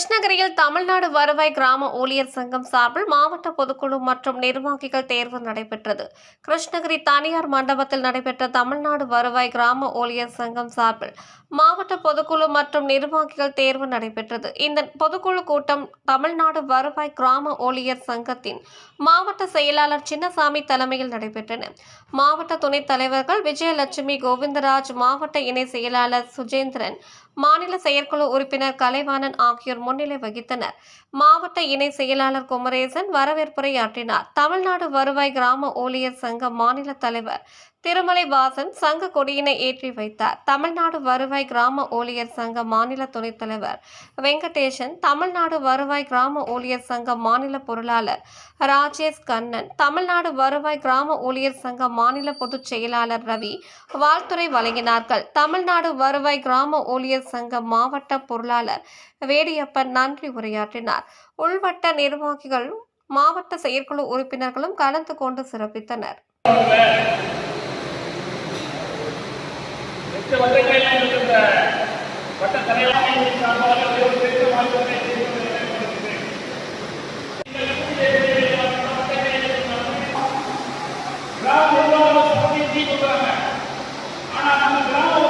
கிருஷ்ணகிரியில் தமிழ்நாடு வருவாய் கிராம ஊழியர் சங்கம் சார்பில் மாவட்ட பொதுக்குழு மற்றும் நிர்வாகிகள் தேர்வு நடைபெற்றது. கிருஷ்ணகிரி தனியார் மண்டபத்தில் நடைபெற்ற தமிழ்நாடு வருவாய் கிராம ஊழியர் சங்கம் சார்பில் மாவட்ட பொதுக்குழு மற்றும் நிர்வாகிகள் தேர்வு நடைபெற்றது. இந்த பொதுக்குழு கூட்டம் தமிழ்நாடு வருவாய் கிராம ஊழியர் சங்கத்தின் மாவட்ட செயலாளர் சின்னசாமி தலைமையில் நடைபெற்றன. மாவட்ட துணைத் தலைவர்கள் விஜயலட்சுமி கோவிந்தராஜ் மாவட்ட இணை செயலாளர் சுஜேந்திரன் மாநில செயற்குழு உறுப்பினர் கலைவாணன் ஆகியோர் முன்னிலை வகித்தனர். மாவட்ட இணை செயலாளர் குமரேசன் வரவேற்புரையாற்றினார். தமிழ்நாடு வருவாய் கிராம ஊழியர் சங்க மாநில தலைவர் திருமலை வாசன் சங்க கொடியினை ஏற்றி வைத்தார். தமிழ்நாடு வருவாய் கிராம ஊழியர் சங்க மாநில துணைத் தலைவர் வெங்கடேசன் தமிழ்நாடு வருவாய் கிராம ஊழியர் சங்க மாநில பொருளாளர் ராஜேஷ் கண்ணன் தமிழ்நாடு வருவாய் கிராம ஊழியர் சங்க மாநில பொதுச் செயலாளர் ரவி வாழ்த்துறை வழங்கினார்கள். தமிழ்நாடு வருவாய் கிராம ஊழியர் சங்க மாவட்ட பொருளாளர் வேடியப்பன் நன்றி உரையாற்றினார். உள்வட்ட நிர்வாகிகள் மாவட்ட செயற்குழு உறுப்பினர்களும் கலந்து கொண்டு சிறப்பித்தனர். எட்டு வருடங்களில் இருக்கின்ற வட்ட சார்பாக பெரிய மாற்றத்தை கிராம நிர்வாகம் ஆனா நம்ம கிராம